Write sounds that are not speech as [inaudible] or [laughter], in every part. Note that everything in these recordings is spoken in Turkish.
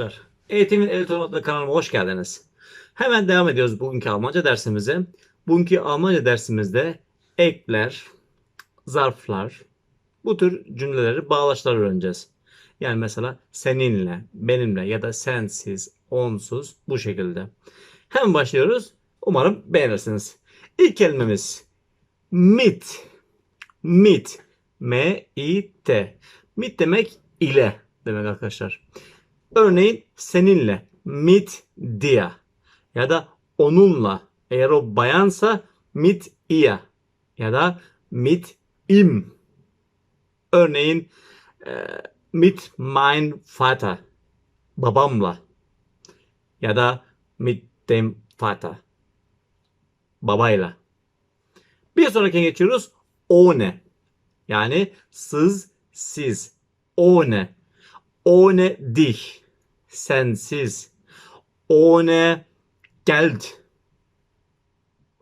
arkadaşlar. Eğitimin Elektronik kanalıma hoş geldiniz. Hemen devam ediyoruz bugünkü Almanca dersimize. Bugünkü Almanca dersimizde ekler, zarflar, bu tür cümleleri bağlaçlar öğreneceğiz. Yani mesela seninle, benimle ya da sensiz, onsuz bu şekilde. Hemen başlıyoruz. Umarım beğenirsiniz. İlk kelimemiz mit. Mit. M-I-T. Mit demek ile demek arkadaşlar. Örneğin seninle mit dir ya da onunla eğer o bayansa mit ihr ya da mit ihm. Örneğin e, mit mein Vater babamla ya da mit dem Vater babayla. Bir sonrakine geçiyoruz. Ohne yani sız siz. Ohne ohne dich sensiz. Ohne Geld.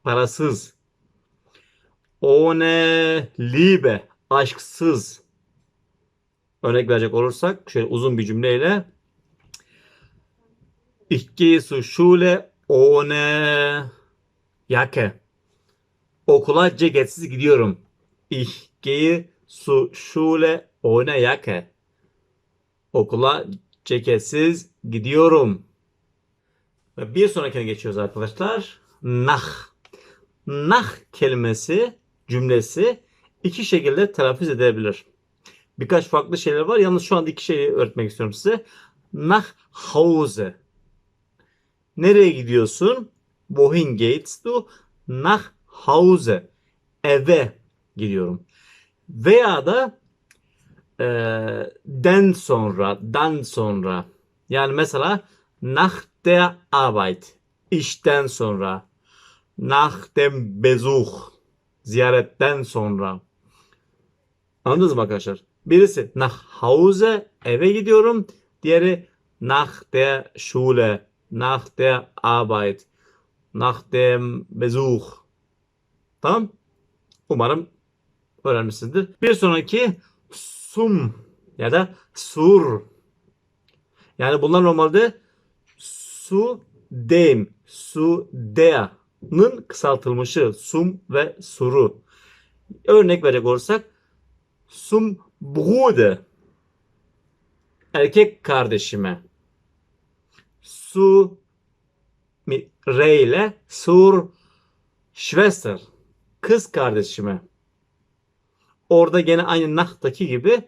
Parasız. Ohne Liebe aşksız. Örnek verecek olursak şöyle uzun bir cümleyle. Ich gehe zur Schule ohne Jacke okula ceketsiz gidiyorum. Ich gehe zur Schule ohne Jacke Okula ceketsiz gidiyorum. Ve bir sonrakine geçiyoruz arkadaşlar. Nach. Nach kelimesi, cümlesi iki şekilde telaffuz edilebilir. Birkaç farklı şeyler var. Yalnız şu anda iki şeyi öğretmek istiyorum size. Nach Hause. Nereye gidiyorsun? Wohin gehst du? Nach Hause. Eve gidiyorum. Veya da e, den sonra, dan sonra. Yani mesela nach der Arbeit, işten sonra, nach dem Besuch, ziyaretten sonra. Anladınız mı arkadaşlar? Birisi nach Hause, eve gidiyorum. Diğeri nach der Schule, nach der Arbeit, nach dem Besuch. Tamam? Umarım öğrenmişsinizdir. Bir sonraki sum ya da sur. Yani bunlar normalde su dem, su dea'nın kısaltılmışı sum ve suru. Örnek verecek olursak sum brude erkek kardeşime su re ile sur Schwester kız kardeşime Orada gene aynı nahtaki gibi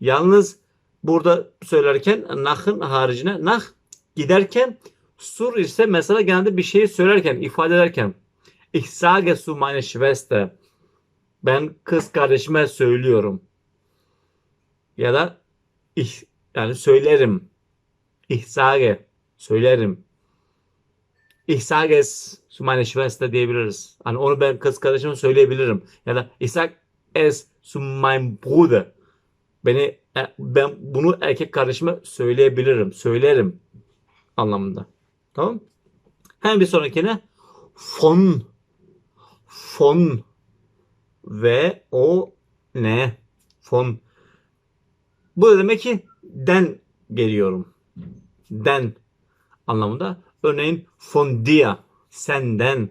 yalnız burada söylerken nahın haricine nah giderken sur ise mesela genelde bir şeyi söylerken ifade ederken ich sage zu meine Schwester ben kız kardeşime söylüyorum ya da ich yani söylerim ich söylerim ich sage es zu meine Schwester diyebiliriz. Hani onu ben kız kardeşime söyleyebilirim. Ya da ich es zu meinem Bruder. Beni e, ben bunu erkek kardeşime söyleyebilirim, söylerim anlamında. Tamam? Hemen bir sonrakine von von ve o ne? Von bu da demek ki den geliyorum. Den anlamında. Örneğin von dir senden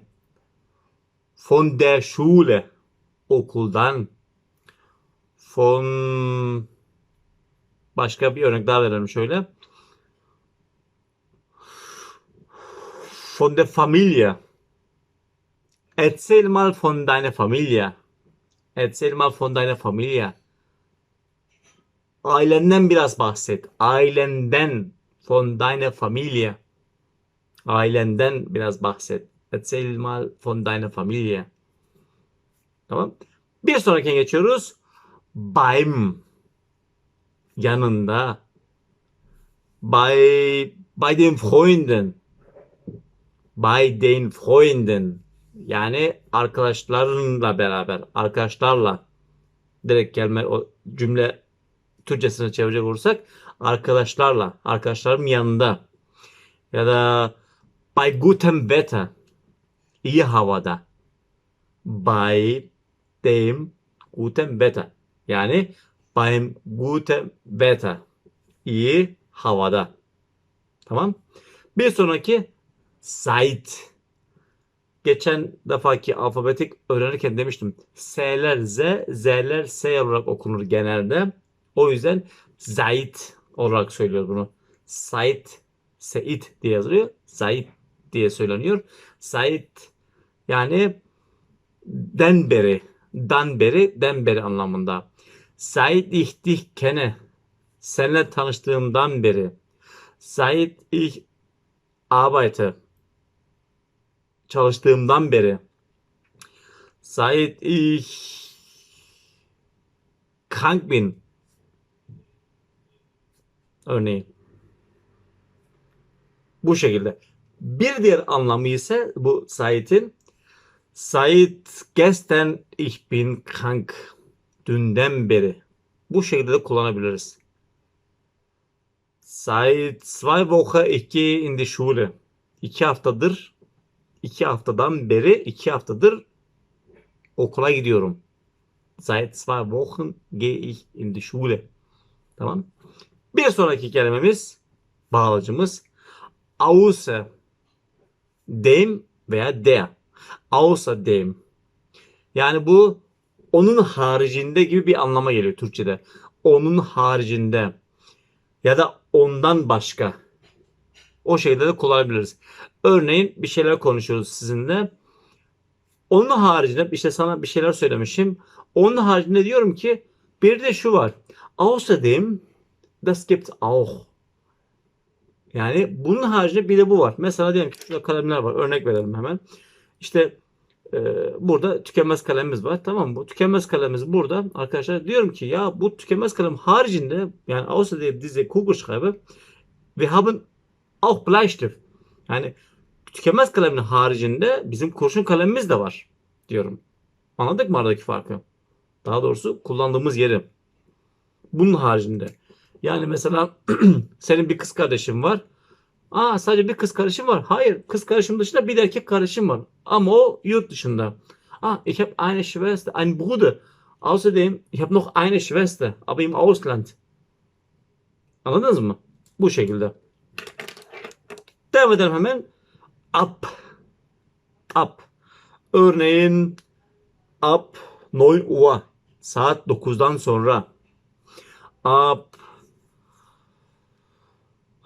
von der Schule okuldan von başka bir örnek daha verelim şöyle. Von der Familie. Erzähl mal von deiner Familie. Erzähl mal von deiner Familie. Ailenden biraz bahset. Ailenden. Von deiner Familie. Ailenden biraz bahset. Erzähl mal von deiner Familie. Tamam. Bir sonrakine geçiyoruz beim yanında. Bei bei den Freunden. Bei den Freunden. Yani arkadaşlarınla beraber arkadaşlarla. Direkt kelime o cümle Türkçesine çevirecek olursak arkadaşlarla arkadaşlarım yanında. Ya da bei gutem Wetter. İyi havada. Bei dem guten Wetter yani beim guten Wetter. iyi havada. Tamam. Bir sonraki seit. Geçen defaki alfabetik öğrenirken demiştim. S'ler Z, Z'ler S olarak okunur genelde. O yüzden Zait olarak söylüyor bunu. Sait, Seit diye yazılıyor. Zait diye söyleniyor. Sait yani den beri, dan beri, den beri anlamında. Seit ich dich kenne. Seninle tanıştığımdan beri. Seit ich arbeite. Çalıştığımdan beri. Seit ich krank bin. Örneğin. Bu şekilde. Bir diğer anlamı ise bu Sait'in Seit gestern ich bin krank. Dünden beri. Bu şekilde de kullanabiliriz. Seit zwei Wochen ich gehe in die Schule. İki haftadır, iki haftadan beri iki haftadır okula gidiyorum. Seit zwei Wochen gehe ich in die Schule. Tamam. Bir sonraki kelimemiz, bağlacımız außer dem veya der. Außer dem. Yani bu onun haricinde gibi bir anlama geliyor Türkçede. Onun haricinde ya da ondan başka. O şekilde de kullanabiliriz. Örneğin bir şeyler konuşuyoruz sizinle. Onun haricinde işte sana bir şeyler söylemişim. Onun haricinde diyorum ki bir de şu var. Außerdem das gibt auch. Yani bunun haricinde bir de bu var. Mesela diyelim ki şurada kalemler var. Örnek verelim hemen. İşte burada tükenmez kalemimiz var. Tamam? Bu tükenmez kalemimiz burada. Arkadaşlar diyorum ki ya bu tükenmez kalem haricinde yani außerdem diese Kugelschreiber wir haben auch Bleistift. Yani tükenmez kalemin haricinde bizim kurşun kalemimiz de var diyorum. Anladık mı aradaki farkı? Daha doğrusu kullandığımız yeri. Bunun haricinde. Yani mesela [clears throat] senin bir kız kardeşin var. Aa sadece bir kız kardeşim var. Hayır kız kardeşim dışında bir erkek kardeşim var. Ama o yurt dışında. Ah ich habe eine Schwester, einen Bruder. Außerdem ich habe noch eine Schwester, aber im Ausland. Anladınız mı? Bu şekilde. Devam edelim hemen. Up. Up. Örneğin up 9 Uhr. Saat 9'dan sonra. Up.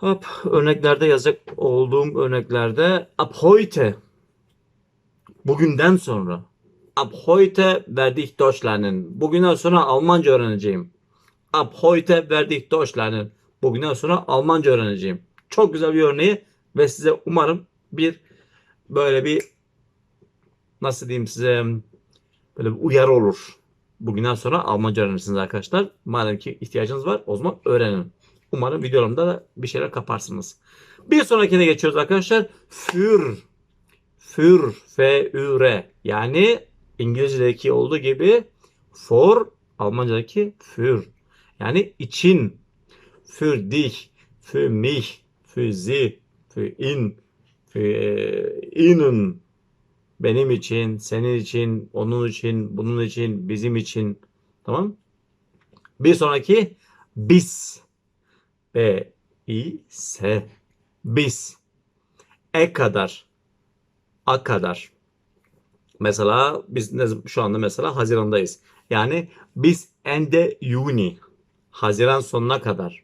Up. Örneklerde yazacak olduğum örneklerde ab heute. Bugünden sonra. Ab heute werde ich Deutsch. Bugünden sonra Almanca öğreneceğim. Ab heute werde ich Deutsch. Bugünden sonra Almanca öğreneceğim. Çok güzel bir örneği ve size umarım bir böyle bir nasıl diyeyim size böyle bir uyarı olur. Bugünden sonra Almanca öğrenirsiniz arkadaşlar. Madem ki ihtiyacınız var o zaman öğrenin. Umarım videolarımda da bir şeyler kaparsınız. Bir sonrakine geçiyoruz arkadaşlar. Für. Für. F-Ü-R. Yani İngilizce'deki olduğu gibi for. Almanca'daki für. Yani için. Für dich. Für mich. Für sie. Für ihn. Für ihnen. Benim için, senin için, onun için, bunun için, bizim için. Tamam? Bir sonraki biz. B, I, S. Biz. E kadar. A kadar. Mesela biz şu anda mesela Haziran'dayız. Yani biz ende Juni. Haziran sonuna kadar.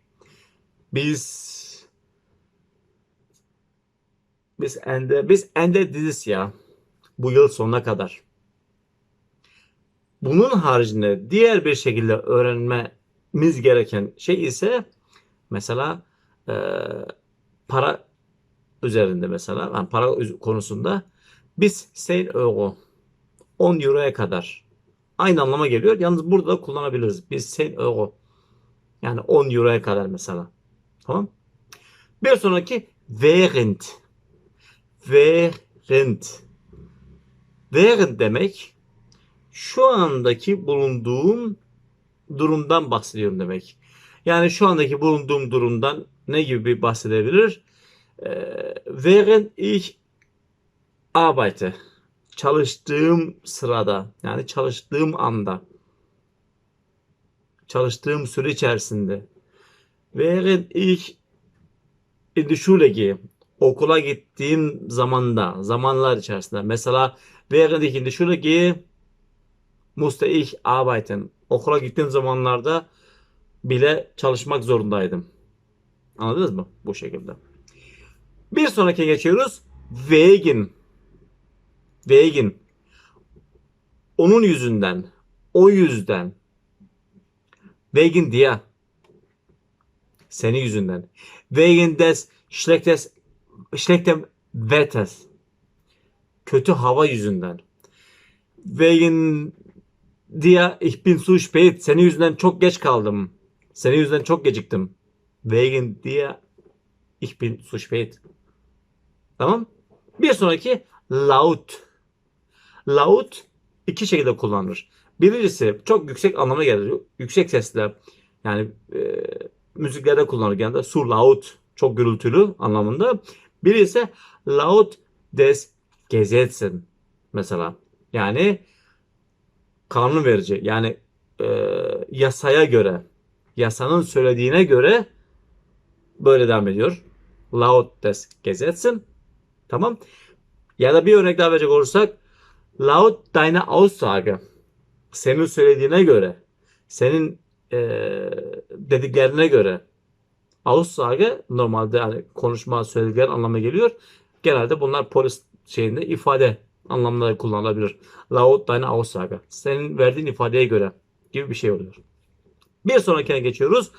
Biz biz ende biz ende dizis ya. Bu yıl sonuna kadar. Bunun haricinde diğer bir şekilde öğrenmemiz gereken şey ise mesela e, para üzerinde mesela yani para konusunda biz 10 euro 10 euroya kadar aynı anlama geliyor. Yalnız burada da kullanabiliriz. Biz 10 euro yani 10 euroya kadar mesela. Tamam. Bir sonraki während während während demek şu andaki bulunduğum durumdan bahsediyorum demek. Yani şu andaki bulunduğum durumdan ne gibi bahsedebilir? Ee, während ich arbeite. Çalıştığım sırada. Yani çalıştığım anda. Çalıştığım süre içerisinde. Während ich in die Schule gehe. Okula gittiğim zamanda, zamanlar içerisinde. Mesela während ich in die Schule gehe, musste ich arbeiten. Okula gittiğim zamanlarda bile çalışmak zorundaydım. Anladınız mı? Bu şekilde. Bir sonraki geçiyoruz. Wegen. Wegen. Onun yüzünden. O yüzden. Wegen dir. Senin yüzünden. Wegen des schlechtes, schlechtem Wetters. Kötü hava yüzünden. Wegen dir ich bin zu spät. Senin yüzünden çok geç kaldım. Senin yüzünden çok geciktim. Wegen dir ich bin zu spät. Tamam. Bir sonraki laut. Laut iki şekilde kullanılır. Birincisi çok yüksek anlamına gelir. Yüksek sesle yani e, müziklerde kullanılır genelde. Sur laut çok gürültülü anlamında. Biri ise laut des Gesetzen mesela. Yani kanun verici. Yani e, yasaya göre yasanın söylediğine göre böyle devam ediyor. Laut des Gesetzen. Tamam. Ya da bir örnek daha verecek olursak laut deine Aussage. Senin söylediğine göre, senin e, dediklerine göre Aussage normalde hani konuşma söyledikler anlamına geliyor. Genelde bunlar polis şeyinde ifade anlamında kullanılabilir. Laut deine Aussage. Senin verdiğin ifadeye göre gibi bir şey oluyor. Bir sonrakine geçiyoruz.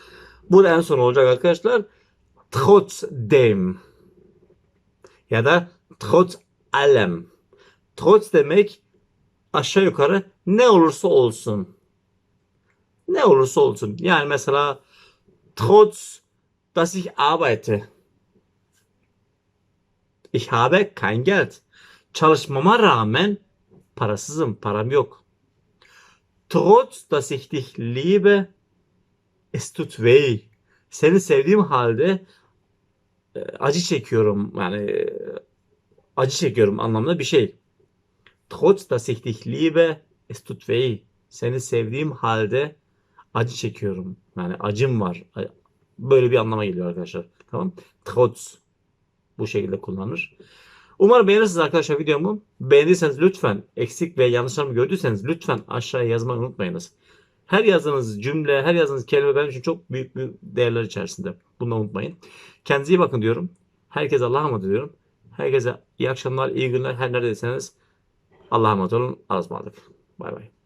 Bu da en son olacak arkadaşlar. Trotzdem ya da trotz allem. Trotz demek aşağı yukarı ne olursa olsun. Ne olursa olsun. Yani mesela trotz dass ich arbeite. Ich habe kein Geld. Çalışmama rağmen parasızım, param yok. Trotz dass ich dich liebe, es tut weh. Seni sevdiğim halde e, acı çekiyorum. Yani e, acı çekiyorum anlamında bir şey. Trotz dass ich dich liebe, es tut. Seni sevdiğim halde acı çekiyorum. Yani acım var. Böyle bir anlama geliyor arkadaşlar. Tamam. Trotz bu şekilde kullanılır. Umarım beğenirsiniz arkadaşlar videomu. Beğendiyseniz lütfen eksik ve yanlışlarımı gördüyseniz lütfen aşağıya yazmayı unutmayınız. Her yazdığınız cümle, her yazdığınız kelime benim için çok büyük bir değerler içerisinde. Bunu unutmayın. Kendinize iyi bakın diyorum. Herkese Allah'a emanet ediyorum. Herkese iyi akşamlar, iyi günler. Her neredeyseniz Allah'a emanet olun. Azmalık. Bay bay.